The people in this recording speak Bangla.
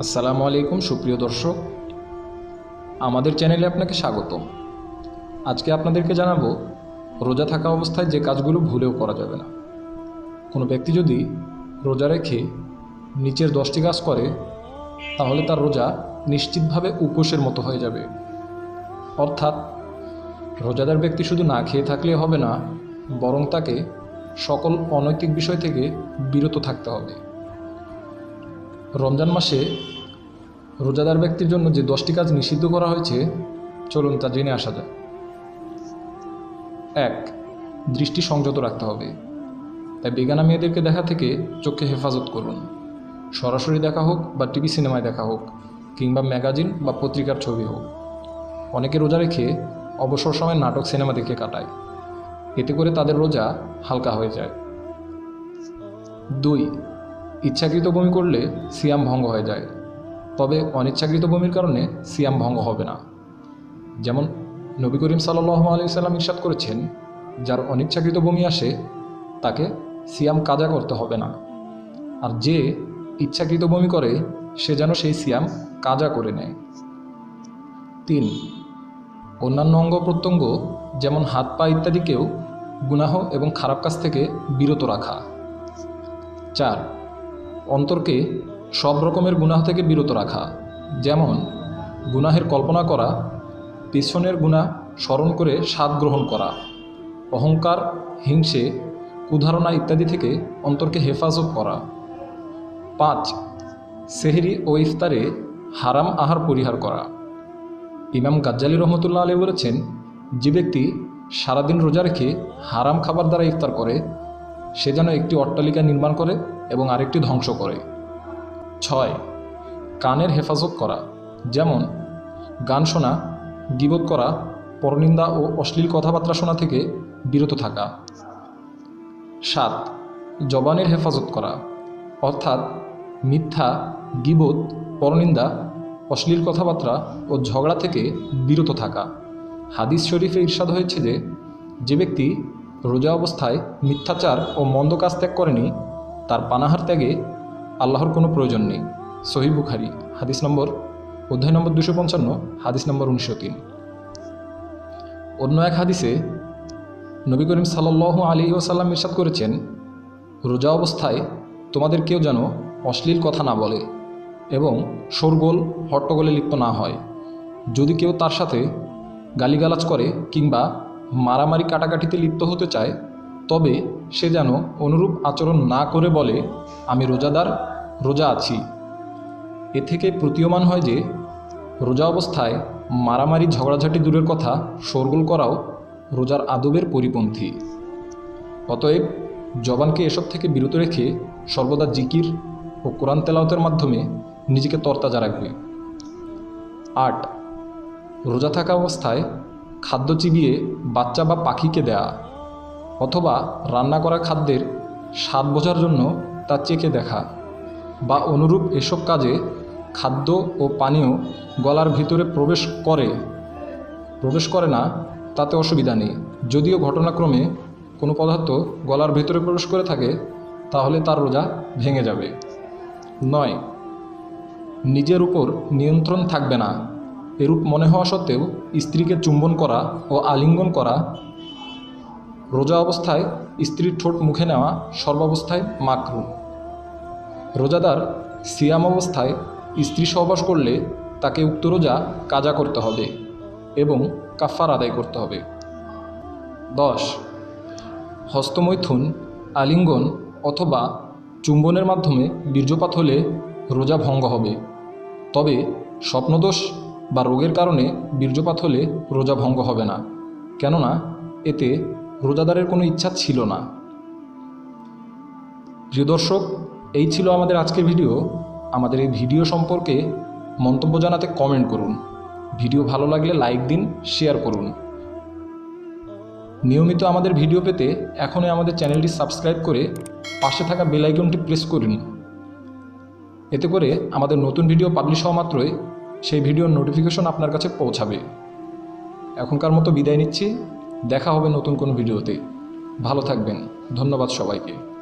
আসসালামু আলাইকুম, সুপ্রিয় দর্শক। আমাদের চ্যানেলে আপনাকে স্বাগতম। আজকে আপনাদেরকে জানাব, রোজা থাকা অবস্থায় যে কাজগুলো ভুলেও করা যাবে না। কোনো ব্যক্তি যদি রোজা রেখে নিচের দশটি কাজ করে, তাহলে তার রোজা নিশ্চিতভাবে উপোসের মতো হয়ে যাবে। অর্থাৎ, রোজাদার ব্যক্তি শুধু না খেয়ে থাকলে হবে না, বরং তাকে সকল অনৈতিক বিষয় থেকে বিরত থাকতে হবে। রমজান মাসে রোজাদার ব্যক্তির জন্য যে দশটি কাজ নিষিদ্ধ করা হয়েছে, চলুন তা জেনে আসা যাক। এক, দৃষ্টি সংযত রাখতে হবে। তাই বেগানা মেয়েদেরকে দেখা থেকে চোখে হেফাজত করুন। সরাসরি দেখা হোক বা টিভি সিনেমায় দেখা হোক, কিংবা ম্যাগাজিন বা পত্রিকার ছবি হোক। অনেকে রোজা রেখে অবসর সময় নাটক, সিনেমা দেখে কাটায়। এতে করে তাদের রোজা হালকা হয়ে যায়। দুই ইচ্ছাকৃত বমি করলে সিয়াম ভঙ্গ হয়ে যায়। তবে অনিচ্ছাকৃত বমির কারণে সিয়াম ভঙ্গ হবে না। যেমন নবী করিম সাল্লাহ আলি সাল্লাম ইরশাদ করেছেন, যার অনিচ্ছাকৃত বমি আসে, তাকে সিয়াম কাজা করতে হবে না। আর যে ইচ্ছাকৃত বমি করে, সে যেন সেই সিয়াম কাজা করে নেয়। তিন, অন্যান্য অঙ্গ প্রত্যঙ্গ যেমন হাত পা ইত্যাদিকেও গুনাহ এবং খারাপ কাজ থেকে বিরত রাখা। চার অন্তরকে সব রকমের গুনাহ থেকে বিরত রাখা। যেমন, গুনাহের কল্পনা করা, পিছনের গুণা স্মরণ করে স্বাদ গ্রহণ করা, অহংকার, হিংসে, কুধারণা ইত্যাদি থেকে অন্তরকে হেফাজত করা। পাঁচ, সেহরি ও ইফতারে হারাম আহার পরিহার করা। ইমাম গাজ্জালি রহমতুল্লাহ আলী বলেছেন, যে ব্যক্তি সারাদিন রোজা রেখে হারাম খাবার দ্বারা ইফতার করে সে যেন একটি অট্টালিকা নির্মাণ করে এবং আরেকটি ধ্বংস করে। ছয় কানের হেফাজত করা, যেমন, গান শোনা, গিবত করা, পরনিন্দা ও অশ্লীল কথাবার্তা শোনা থেকে বিরত থাকা। সাত, জবানের হেফাজত করা, অর্থাৎ মিথ্যা, গিবত, পরনিন্দা, অশ্লীল কথাবার্তা ও ঝগড়া থেকে বিরত থাকা। হাদিস শরীফে ইরশাদ হয়েছে যে যে ব্যক্তি রোজা অবস্থায় মিথ্যাচার ও মন্দ কাজ ত্যাগ করেনি, তার পানাহার ত্যাগে আল্লাহর কোনো প্রয়োজন নেই। সহি বুখারি, হাদিস নম্বর, অধ্যায় নম্বর দুশো পঞ্চান্ন, হাদিস নম্বর উনিশশো তিন। অন্য এক হাদিসে নবী করিম সাল্লাহ আলী ওসাল্লাম ইরশাদ করেছেন, রোজা অবস্থায় তোমাদের কেউ যেন অশ্লীল কথা না বলে এবং শোরগোল, হট্টগোলে লিপ্ত না হয়। যদি কেউ তার সাথে গালিগালাজ করে কিংবা মারামারি কাটাকাটিতে লিপ্ত হতে চায়, তবে সে যেন অনুরূপ আচরণ না করে বলে, আমি রোজাদার, রোজা আছি। এ থেকে প্রতীয়মান হয় যে, রোজা অবস্থায় মারামারি ঝগড়াঝাটি দূরের কথা শোরগোল করাও রোজার আদবের পরিপন্থী। অতএব জবানকে এসব থেকে বিরত রেখে সর্বদা জিকির ও কোরআন তেলাওতের মাধ্যমে নিজেকে তরতাজা রাখবে। আট, রোজা থাকা অবস্থায় খাদ্য চিবিয়ে বাচ্চা বা পাখিকে দেয়া অথবা রান্না করা খাদ্যের স্বাদ বোঝার জন্য তা চেখে দেখা বা অনুরূপ এসব কাজে খাদ্য ও পানীয় গলার ভিতরে প্রবেশ করে। প্রবেশ করে না, তাতে অসুবিধা নেই। যদিও ঘটনাক্রমে কোনো পদার্থ গলার ভিতরে প্রবেশ করে থাকে, তাহলে তার রোজা ভেঙে যাবে। নয়, নিজের উপর নিয়ন্ত্রণ থাকবে না। এরূপ মনে হওয়া সত্ত্বেও স্ত্রীকে চুম্বন করা ও আলিঙ্গন করা, রোজা অবস্থায় স্ত্রীর ঠোঁট মুখে নেওয়া সর্বাবস্থায় মাকরু। রোজাদার সিয়াম অবস্থায় স্ত্রী সহবাস করলে তাকে উক্ত রোজা কাজা করতে হবে এবং কাফার আদায় করতে হবে। দশ, হস্তমৈথুন, আলিঙ্গন অথবা চুম্বনের মাধ্যমে বীর্যপাত হলে রোজা ভঙ্গ হবে। তবে স্বপ্নদোষ বা রোগের কারণে বীর্যপাত হলে রোজা ভঙ্গ হবে না। কেননা, এতে রোজাদারের কোনো ইচ্ছা ছিল না। প্রিয় দর্শক, এই ছিল আমাদের আজকের ভিডিও। আমাদের এই ভিডিও সম্পর্কে মন্তব্য জানাতে কমেন্ট করুন। ভিডিও ভালো লাগলে লাইক দিন, শেয়ার করুন। নিয়মিত আমাদের ভিডিও পেতে এখনই আমাদের চ্যানেলটি সাবস্ক্রাইব করে পাশে থাকা বেল আইকনটি প্রেস করুন। এতে করে আমাদের নতুন ভিডিও পাবলিশ হওয়া মাত্রই সেই ভিডিওর নোটিফিকেশন আপনার কাছে পৌঁছাবে। এখনকার মতো বিদায় নিচ্ছি। দেখা হবে নতুন কোনো ভিডিওতে। ভালো থাকবেন। ধন্যবাদ সবাইকে।